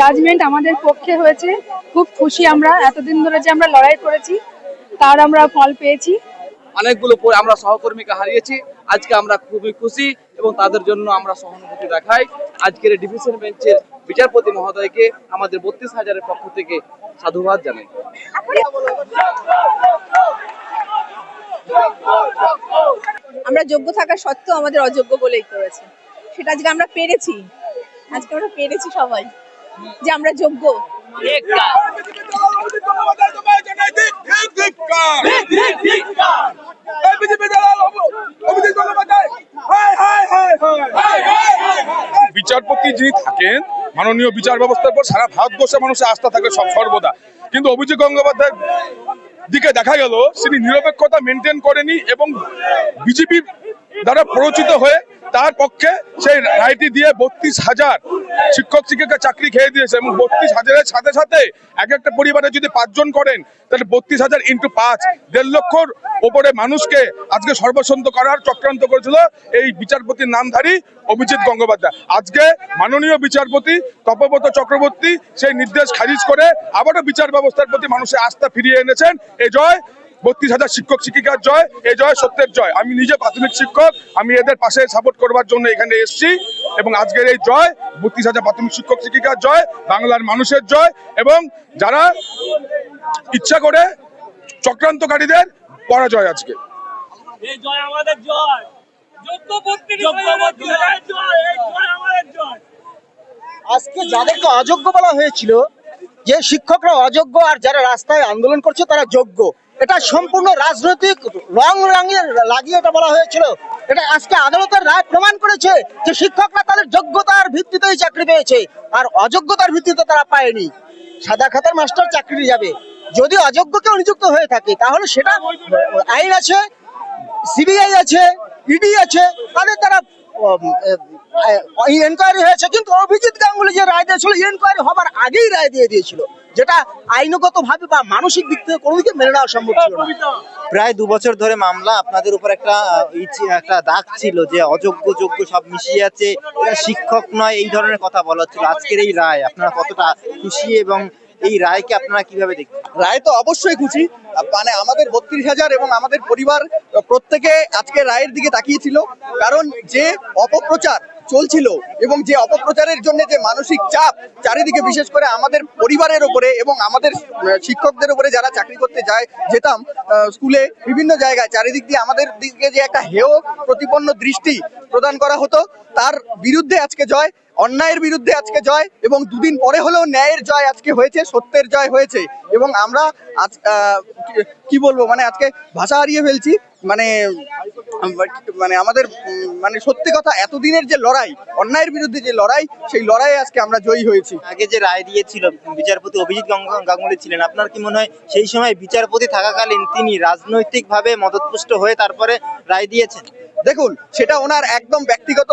Judgement আমাদের পক্ষে হয়েছে। খুব খুশি আমরা এতদিন ধরে যে আমরা লড়াই করেছি তার আমরা ফল পেয়েছি। অনেকগুলো আমরা সহকর্মীকে হারিয়েছি আজকে আমরা খুবই খুশি এবং তাদের জন্য আমরা সহানুভূতি দেখাই। আজকের ডিভিশন বেঞ্চের বিচারপতি মহোদয়কে আমাদের বত্রিশ হাজারের পক্ষ থেকে সাধুবাদ জানাই। আমরা যোগ্য থাকা সত্ত্বেও আমাদের অযোগ্য বলেই করেছে। সেটা আজকে আমরা পেরেছি। আজকে আমরা পেরেছি সবাই। যে আমরা যোগ্য। বিচারপতি যিনি থাকেন মাননীয় বিচার ব্যবস্থার পর সারা ভারতবর্ষের মানুষের আস্থা থাকে সব সর্বদা। কিন্তু অভিজিৎ গঙ্গোপাধ্যায় দিকে দেখা গেল তিনি নিরপেক্ষতা মেনটেন করেনি এবং বিজেপি দ্বারা প্ররোচিত হয়ে তার পক্ষে সেই রায়টি দিয়ে বত্রিশ হাজার শিক্ষক, শিক্ষিকা চাকরি খেয়ে দিয়েছে এবং বত্রিশ হাজারের সাথে সাথে এক একটা পরিবারে যদি পাঁচজন করেন, তাহলে বত্রিশ হাজার ইন্টু পাঁচ। দেড় লক্ষর ওপরে মানুষকে আজকে সর্বসন্ত করার চক্রান্ত করেছিল এই বিচারপতির নামধারী অভিজিৎ গঙ্গোপাধ্যায়। আজকে মাননীয় বিচারপতি তপব্রত চক্রবর্তী সেই নির্দেশ খারিজ করে আবারও বিচার ব্যবস্থার প্রতি মানুষের আস্থা ফিরিয়ে এনেছেন। এ জয় বত্রিশ হাজার শিক্ষক শিক্ষিকার জয় এ জয় সত্যের জয়। আমি নিজে প্রাথমিক শিক্ষক আমি এদের পাশে সাপোর্ট করবার জন্য এখানে এসেছি এবং আজকের এই জয় বত্রিশ হাজার প্রাথমিক শিক্ষক শিক্ষিকার জয় বাংলার মানুষের জয় এবং যারা ইচ্ছা করে চক্রান্তকারীদের পরাজয় আজকে। জয় আমাদের জয়। যোগ্য বত্রিশ হাজারের জয়। এই জয় আমাদের জয়। আজকে যাদেরকে অযোগ্য বলা হয়েছিল যে শিক্ষকরা অযোগ্য আর যারা রাস্তায় আন্দোলন করছে তারা যোগ্য। এটা সম্পূর্ণ রাজনৈতিক রং রাঙিয়ে লাগিয়ে এটা বলা হয়েছিল। এটা আজকে আদালতের রায় প্রমাণ করেছে যে শিক্ষকরা তাদের যোগ্যতার ভিত্তিতেই চাকরি পেয়েছে, আর অযোগ্যতার ভিত্তিতে তারা পায়নি। সাদা খাতার মাস্টার চাকরি যাবে। যদি অযোগ্য কেউ নিযুক্ত হয়ে থাকে, তাহলে সেটা আইন আছে, সিবিআই আছে, ইডি আছে, তাদের তারা এনকোয়ারি হয়েছে। কিন্তু অভিজিৎ গাঙ্গুলি যে রায় দিয়েছিল এনকোয়ারি হবার আগেই রায় দিয়ে দিয়েছিল। যেটা আইনগত ভাবে বা মানসিক দিক থেকে কোনো দিকে মেনে নেওয়া সম্ভব ছিল না। প্রায় দু বছর ধরে মামলা আপনাদের উপর একটা একটা দাগ ছিল যে অযোগ্য যোগ্য সব মিশিয়ে আছে। শিক্ষক নয় এই ধরনের কথা বলা হচ্ছিল। আজকের এই রায় আপনারা কতটা খুশি এবং এই রায়কে আপনারা কীভাবে দেখছেন? রায় তো অবশ্যই খুশি। মানে আমাদের বত্রিশ হাজার এবং আমাদের পরিবার প্রত্যেকে আজকে রায়ের দিকে তাকিয়েছিল। কারণ যে অপপ্রচার চলছিল এবং যে অপপ্রচারের জন্য যে মানসিক চাপ, চারিদিকে বিশেষ করে আমাদের পরিবারের উপরে এবং আমাদের শিক্ষকদের উপরে যারা চাকরি করতে যায়, যেতাম স্কুলে বিভিন্ন জায়গায় চারিদিক দিয়ে আমাদের দিকে যে একটা হেয় প্রতিপন্ন দৃষ্টি প্রদান করা হতো, তার বিরুদ্ধে আজকে জয়, অন্যায়ের বিরুদ্ধে আজকে জয় এবং দুদিন পরে হলেও ন্যায়ের জয় আজকে হয়েছে, সত্যের জয় হয়েছে এবং আমরা আজ কি বলব মানে আজকে ভাষা হারিয়ে ফেলছি মানে মানে আমাদের মানে সত্যি কথা এতদিনের যে লড়াই অন্যায়ের বিরুদ্ধে যে লড়াই সেই লড়াইয়ে আজকে আমরা জয়ী হয়েছি। আগে যে রায় দিয়েছিল বিচারপতি অভিজিৎ গঙ্গ- গাঙ্গুলি ছিলেন আপনার কি মনে হয় সেই সময় বিচারপতি থাকাকালীন তিনি রাজনৈতিকভাবে মদতপুষ্ট হয়ে তারপরে রায় দিয়েছেন? দেখুন সেটা ওনার একদম ব্যক্তিগত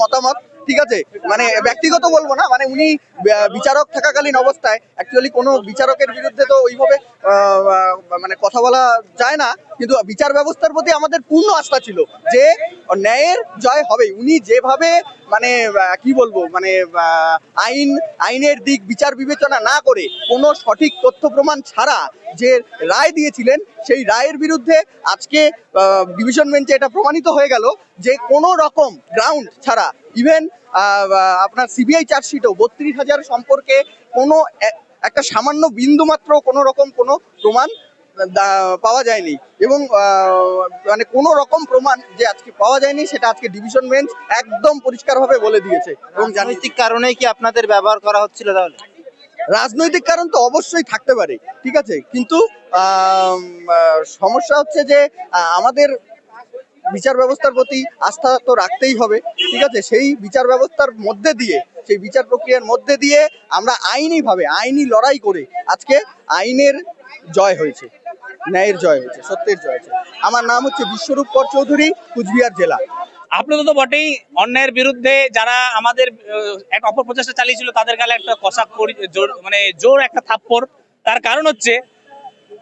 মতামত ঠিক আছে? মানে ব্যক্তিগত বলব না মানে উনি বিচারক থাকাকালীন অবস্থায় অ্যাকচুয়ালি কোনো বিচারকের বিরুদ্ধে তো ওইভাবে মানে কথা বলা যায় না কিন্তু বিচার ব্যবস্থার প্রতি আমাদের পূর্ণ আস্থা ছিল যে ন্যায়ের জয় হবেই। উনি যেভাবে মানে কি বলব মানে আইন, আইনের দিক বিচার বিবেচনা না করে কোনো সঠিক তথ্য প্রমাণ ছাড়া যে রায় দিয়েছিলেন, সেই রায়ের বিরুদ্ধে আজকে ডিভিশন বেঞ্চে এটা প্রমাণিত হয়ে গেল যে কোনো রকম গ্রাউন্ড ছাড়া ইভেন আপনার সিবিআই চার্জশিটও বত্রিশ হাজার সম্পর্কে কোনো একটা সামান্য বিন্দু মাত্র কোনো রকম কোনো প্রমাণ পাওয়া যায়নি। এবং মানে কোনো রকম প্রমাণ যে আজকে পাওয়া যায়নি সেটা আজকে ডিভিশন বেঞ্চ একদম পরিষ্কারভাবে বলে দিয়েছে এবং জানিয়ে রাজনৈতিক কারণেই কি আপনাদের ব্যবহার করা হচ্ছিল তাহলে? রাজনৈতিক কারণ তো অবশ্যই থাকতে পারে ঠিক আছে? কিন্তু সমস্যা হচ্ছে যে আমাদের বিচার ব্যবস্থার প্রতি আস্থা তো রাখতেই হবে ঠিক আছে? সেই বিচার ব্যবস্থার মধ্যে দিয়ে সেই বিচার প্রক্রিয়ার মধ্যে দিয়ে আমরা আইনি ভাবে আইনি লড়াই করে আজকে আইনের জয় হয়েছে। ন্যায়ের জয় হয়েছে সত্যের জয় হয়েছে। আমার নাম হচ্ছে বিশ্বরূপ কর চৌধুরী কুচবিহার জেলা। আপনাদের তো বটেই অন্যায়ের বিরুদ্ধে যারা আমাদের আহ, অপর প্রচেষ্টা চালিয়েছিল তাদের গালে একটা কষা মানে জোর একটা থাপ্পড়। তার কারণ হচ্ছে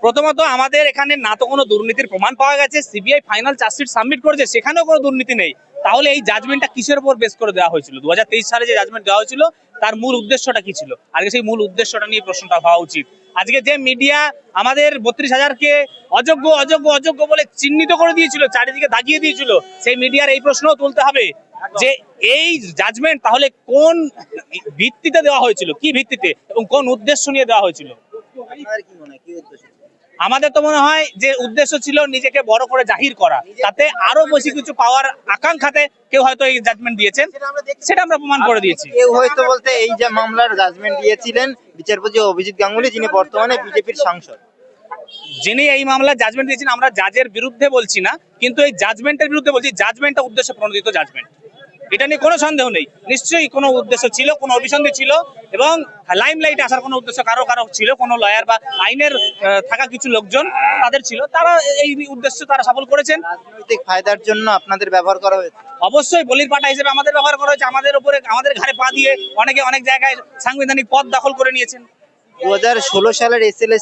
প্রথমত আমাদের এখানে না তো কোনো দুর্নীতির প্রমাণ পাওয়া গেছে সিবিআই ফাইনাল চার্জশিট সাবমিট করেছে সেখানেও কোনো দুর্নীতি নেই। তাহলে এই জাজমেন্টটা কিসের উপর বেস করে দেওয়া হয়েছিল? দু হাজার তেইশ সালে যে জাজমেন্ট দেওয়া হয়েছিল তার মূল উদ্দেশ্যটা কি ছিল? আজকে সেই মূল উদ্দেশ্যটা নিয়ে প্রশ্নটা হওয়া উচিত। আজকে যে মিডিয়া আমাদের বত্রিশ হাজারকে অযোগ্য অযোগ্য অযোগ্য বলে চিহ্নিত করে দিয়েছিল, চারিদিকে দাগিয়ে দিয়েছিল, সেই মিডিয়ার এই প্রশ্নও তুলতে হবে যে এই জাজমেন্ট তাহলে কোন ভিত্তিতে দেওয়া হয়েছিল? কি ভিত্তিতে এবং কোন উদ্দেশ্য নিয়ে দেওয়া হয়েছিল? আমাদের তো মনে হয় যে উদ্দেশ্য ছিল নিজেকে বড় করে জাহির করা। তাতে আরও বেশি কিছু পাওয়ার আকাঙ্ক্ষাতে কেউ হয়তো এই জাজমেন্ট দিয়েছেন। সেটা আমরা প্রমাণ করে দিয়েছি। কেউ হয়তো বলতে এই যে মামলার জাজমেন্ট দিয়েছিলেন বিচারপতি অভিজিৎ গাঙ্গুলি যিনি বর্তমানে বিজেপির সাংসদ। যিনি এই মামলার জাজমেন্ট দিয়েছেন আমরা জাজের বিরুদ্ধে বলছি না কিন্তু এই জাজমেন্টের বিরুদ্ধে বলছি জাজমেন্টটা উদ্দেশ্য প্রণোদিত জাজমেন্ট এটা নিয়ে কোনো সন্দেহ নেই। নিশ্চয়ই কোনো উদ্দেশ্য ছিল কোনো অভিসন্ধি ছিল এবং লাইম লাইমলাইটে আসার কোনো উদ্দেশ্য কারও কারও ছিল কোনো লয়ার বা আইনের থাকা কিছু লোকজন তাদের ছিল। তারা এই উদ্দেশ্য তারা সফল করেছেন। রাজনৈতিক ফায়দার জন্য আপনাদের ব্যবহার করা হয়েছে। অবশ্যই বলির পাটা হিসেবে আমাদের ব্যবহার করা হয়েছে। আমাদের উপরে আমাদের ঘাড়ে পা দিয়ে অনেকে অনেক জায়গায় সাংবিধানিক পদ দখল করে নিয়েছেন। দু হাজার ষোলো সালের এস এল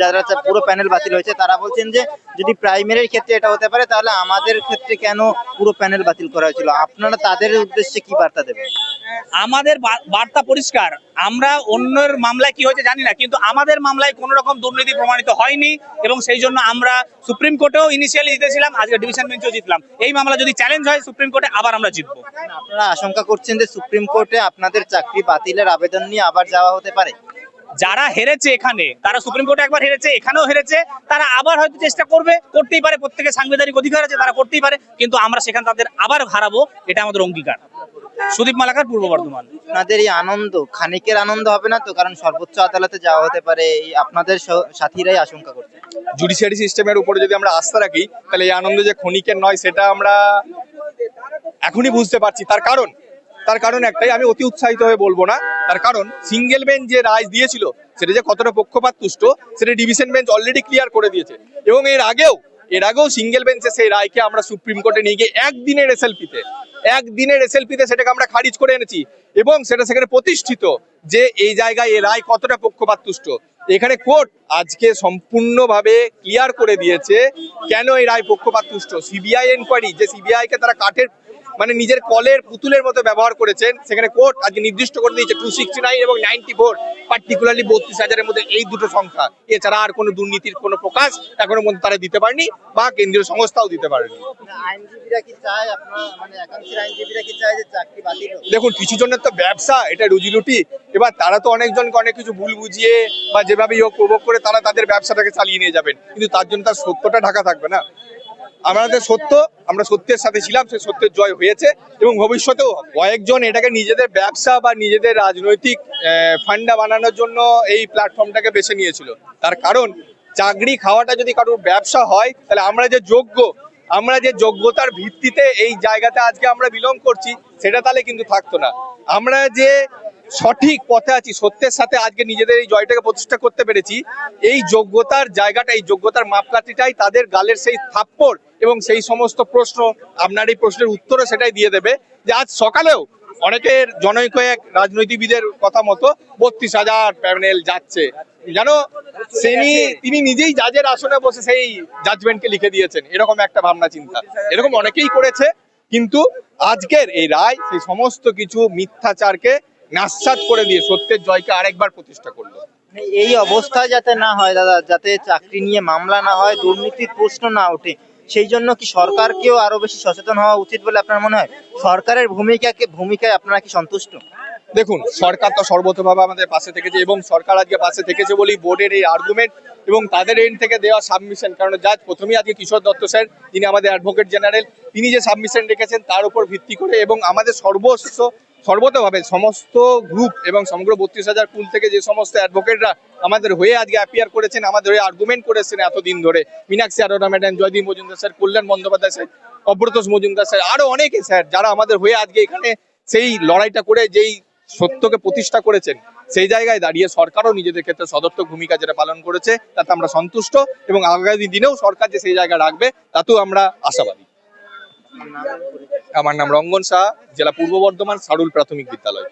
যারা পুরো প্যানেল বাতিল হয়েছে তারা বলছেন যে যদি প্রাইমারির ক্ষেত্রে এটা হতে পারে তাহলে আমাদের ক্ষেত্রে কেন পুরো প্যানেল বাতিল করা হয়েছিল? আপনারা তাদের উদ্দেশ্যে কি বার্তা দেবেন? আমাদের বার্তা পরিষ্কার। আমরা অন্যের মামলায় কি হয়েছে জানি না কিন্তু আমাদের মামলায় কোনো রকম দুর্নীতি প্রমাণিত হয়নি এবং সেই জন্য আমরা সুপ্রিম কোর্টেও ইনিশিয়ালি জিতেছিলাম আজকে ডিভিশন বেঞ্চেও জিতলাম। এই মামলা যদি চ্যালেঞ্জ হয় সুপ্রিম কোর্টে আবার আমরা জিতবো। আপনারা আশঙ্কা করছেন যে সুপ্রিম কোর্টে আপনাদের চাকরি বাতিলের আবেদন নিয়ে আবার যাওয়া হতে পারে? যারা হেরেছে এখানে তারা সুপ্রিম কোর্টে একবার হেরেছে এখানেও হেরেছে তারা আবার হয়তো চেষ্টা করবে করতেই পারে প্রত্যেকের সাংবিধানিক অধিকার আছে তারা করতেই পারে কিন্তু আমরা সেখানে তাদের আবার হারাবো এটা আমাদের অঙ্গীকার। সুদীপ মালাকার পূর্ব বর্ধমান। আপনাদের এই আনন্দ খানিকের আনন্দ হবে না তো? কারণ সর্বোচ্চ আদালতে যাওয়া হতে পারে এই আপনাদের সাথীরাই আশঙ্কা করছে। জুডিশিয়ারি সিস্টেমের উপরে যদি আমরা আস্থা রাখি তাহলে এই আনন্দ যে ক্ষণিকের নয় সেটা আমরা এখনই বুঝতে পারছি। তার কারণ? তার কারণ একটাই, আমি অতি উৎসাহিত হয়ে বলব না। তার কারণ সিঙ্গেল বেঞ্চ যে রায় দিয়েছিল, সেটা যে কতটা পক্ষপাত তুষ্ট, সেটা ডিভিশন বেঞ্চ অলরেডি ক্লিয়ার করে দিয়েছে। এবং এর আগেও এর আগেও সিঙ্গেল বেঞ্চে সেই রায়কে আমরা সুপ্রিম কোর্টে নিয়ে গিয়ে একদিনের এসএলপিতে একদিনের এসএলপিতে সেটাকে আমরা খারিজ করে এনেছি। এবং সেটা সেখানে প্রতিষ্ঠিত যে এই জায়গায় এ রায় কতটা পক্ষপাত তুষ্ট। এখানে কোর্ট আজকে সম্পূর্ণভাবে ক্লিয়ার করে দিয়েছে, কেন এই রায় পক্ষপাত তুষ্ট? সিবিআই এনকোয়ারি যে সিবিআই কে তারা কাঠের মানে নিজের কলের পুতুলের মতো ব্যবহার করেছেন। সেখানে কোর্ট আজকে নির্দিষ্ট করে দিয়েছে টু সিক্সটি নাইন এবং নাইনটি ফোর পার্টিকুলারলি বত্রিশ হাজারের মধ্যে এই দুটো সংখ্যা। এছাড়া আর কোনো দুর্নীতির কোনো প্রকাশ এখনও পর্যন্ত তারা দিতে পারেনি বা কেন্দ্রীয় সংস্থাও দিতে পারেনি। মানে হোক? দেখুন কিছু জনের তো ব্যবসা এটা রুজি রুটি এবার তারা তো অনেকজনকে অনেক কিছু ভুল বুঝিয়ে বা যেভাবে হোক প্রভোগ করে তারা তাদের ব্যবসাটাকে চালিয়ে নিয়ে যাবেন। কিন্তু তার জন্য তার সত্যটা ঢাকা থাকবে না। আমাদের সত্য, আমরা সত্যের সাথে ছিলাম সে সত্যের জয় হয়েছে এবং ভবিষ্যতেও কয়েকজন এটাকে নিজেদের ব্যবসা বা নিজেদের রাজনৈতিক ফান্ডা বানানোর জন্য এই প্ল্যাটফর্মটাকে বেছে নিয়েছিল। তার কারণ, চাকরি খাওয়াটা যদি কারোর ব্যবসা হয়, তাহলে আমরা যে যোগ্য, আমরা যে যোগ্যতার ভিত্তিতে এই জায়গাতে আজকে আমরা বিলং করছি, সেটা তাহলে কিন্তু থাকতো না। আমরা যে সঠিক পথে আছি, সত্যের সাথে আজকে নিজেদের এই জয়টাকে প্রতিষ্ঠা করতে পেরেছি। এই যোগ্যতার জায়গাটা, এই যোগ্যতার মাপকাঠিটাই তাদের গালের সেই থাপ্পড় এবং সেই সমস্ত প্রশ্ন, আপনার এই প্রশ্নের উত্তরও সেটাই দিয়ে দেবে যে আজ সকালেও অনেকের জনৈক এক রাজনৈতিকবিদের কথা মতো বত্রিশ হাজার প্যানেল যাচ্ছে। জানো তিনি তিনি নিজেই জাজের আসনে বসে সেই জাজমেন্টকে লিখে দিয়েছেন। এরকম একটা ভাবনা, চিন্তা। এরকম অনেকেই করেছে, কিন্তু আজকের এই রায়, সেই সমস্ত কিছু মিথ্যাচারকে নাস্বাদ করে দিয়ে সত্যের জয়কে আরেকবার প্রতিষ্ঠা করল। মানে এই অবস্থা যাতে না হয় দাদা যাতে চাকরি নিয়ে মামলা না হয় দুর্নীতির প্রশ্ন না ওঠে সেই জন্য কি সরকারকেও আরও বেশি সচেতন হওয়া উচিত বলে আপনার মনে হয়? সরকারের ভূমিকাকে ভূমিকায় আপনারা কি সন্তুষ্ট? দেখুন সরকার তো সর্বতভাবে আমাদের পাশে থেকেছে এবং সরকার আজকে পাশে থেকেছে বলেই বোর্ডের এই আর্গুমেন্ট এবং তাদের এন্ড থেকে দেওয়া সাবমিশন কারণ যা প্রথমেই আজকে কিশোর দত্ত স্যার যিনি আমাদের অ্যাডভোকেট জেনারেল তিনি যে সাবমিশন রেখেছেন তার উপর ভিত্তি করে এবং আমাদের সর্বস্ব সর্বতভাবে সমস্ত গ্রুপ এবং সমগ্র বত্রিশ হাজার কুল থেকে যে সমস্ত অ্যাডভোকেটরা আমাদের হয়ে আজকে অ্যাপিয়ার করেছেন, আমাদের হয়ে আর্গুমেন্ট করেছেন এতদিন ধরে। Meenakshi Arora madam Joydeep Majumdar sir Kalyan Bandyopadhyay sir Abratosh Majumdar sir আরও অনেকে স্যার যারা আমাদের হয়ে আজকে এখানে সেই লড়াইটা করে যেই সত্যকে প্রতিষ্ঠা করেছেন, সেই জায়গায় দাঁড়িয়ে সরকারও নিজেদের ক্ষেত্রে সদর্থক ভূমিকা যেটা পালন করেছে, তাতে আমরা সন্তুষ্ট এবং আগামী দিনেও সরকার যে সেই জায়গা রাখবে, তাতেও আমরা আশাবাদী। আমার নাম রঙ্গন শাহ জেলা পূর্ব বর্ধমান সারুল প্রাথমিক বিদ্যালয়।